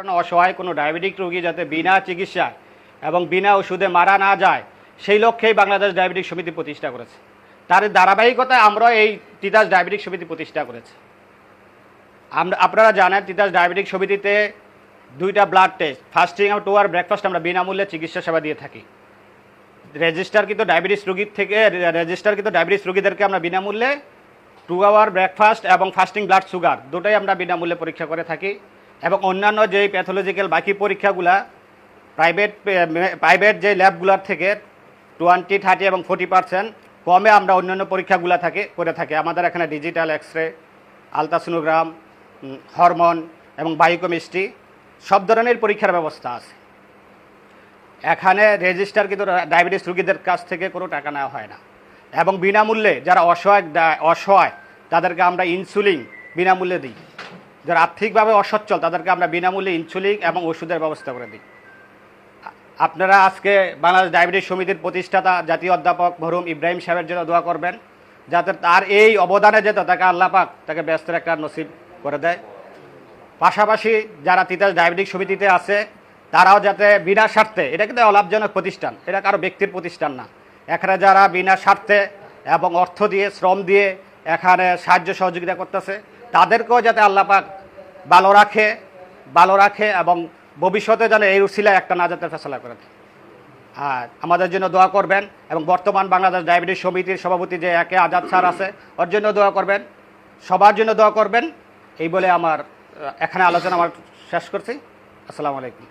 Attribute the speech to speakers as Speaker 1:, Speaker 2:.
Speaker 1: কারণ অসহায় কোনো ডায়াবেটিক রোগী যাতে বিনা চিকিৎসায় এবং বিনা ওষুধে মারা না যায়, সেই লক্ষ্যেই বাংলাদেশ ডায়াবেটিক সমিতি প্রতিষ্ঠা করেছে। তার ধারাবাহিকতায় আমরা এই তিতাস ডায়াবেটিক সমিতি প্রতিষ্ঠা করেছি। আমরা, আপনারা জানেন তিতাস ডায়াবেটিক সমিতিতে দুইটা ব্লাড টেস্ট ফাস্টিং এবং টু আর ব্রেকফাস্ট আমরা বিনামূল্যে চিকিৎসা সেবা দিয়ে থাকি। রেজিস্টার কিন্তু ডায়াবেটিস রোগীর থেকে রেজিস্টার কিন্তু ডায়াবেটিস রোগীদেরকে আমরা বিনামূল্যে টু আওয়ার ব্রেকফাস্ট এবং ফাস্টিং ব্লাড সুগার দুটোই আমরা বিনামূল্যে পরীক্ষা করে থাকি। এবং অন্যান্য যেই প্যাথোলজিক্যাল বাকি পরীক্ষাগুলা প্রাইভেট প্রাইভেট যে ল্যাবগুলোর থেকে টোয়েন্টি থার্টি এবং ফোর্টি পার্সেন্ট কমে আমরা অন্যান্য পরীক্ষাগুলো থাকে, করে থাকি। আমাদের এখানে digital X ray ultrasonogram hormone এবং বায়োকেমিস্ট্রি সব ধরনের পরীক্ষার ব্যবস্থা আছে। এখানে রেজিস্টার কিন্তু ডায়াবেটিস রোগীদের কাছ থেকে কোনো টাকা নেওয়া হয় না। এবং বিনামূল্যে যারা অসহায় অসহায়, তাদেরকে আমরা ইনসুলিন বিনামূল্যে দিই। যারা আর্থিকভাবে অসচ্ছল, তাদেরকে আমরা বিনামূল্যে ইনসুলিন এবং ওষুধের ব্যবস্থা করে দিই। আপনারা আজকে বাংলাদেশ ডায়াবেটিস সমিতির প্রতিষ্ঠাতা, জাতীয় অধ্যাপক ভরুম ইব্রাহিম সাহেবের জন্য দোয়া করবেন, যাতে তার এই অবদানে যেত তাকে আল্লাহ পাক তাকে ব্যস্ত একটা নসিব করে দেয়। পাশাপাশি যারা তিতাস ডায়াবেটিক সমিতিতে আছে, তারাও যাতে বিনা স্বার্থে, এটা কিন্তু অলাভজনক প্রতিষ্ঠান, এটা কারও ব্যক্তির প্রতিষ্ঠান না। এখানে যারা বিনা স্বার্থে এবং অর্থ দিয়ে, শ্রম দিয়ে এখানে সাহায্য সহযোগিতা করতেছে তাদেরকেও যাতে আল্লাপাক ভালো রাখে ভালো রাখে এবং ভবিষ্যতে যেন এই উসিলায় একটা নাজাতের ফেসলা করে দেয়। আর আমাদের জন্য দোয়া করবেন এবং বর্তমান বাংলাদেশ ডায়াবেটিস সমিতির সভাপতি যে একে আজাদ স্যার আছে, ওর জন্য দোয়া করবেন, সবার জন্য দোয়া করবেন। এই বলে আমার, এখানে আলোচনা আমার শেষ করছি। আসসালামু আলাইকুম।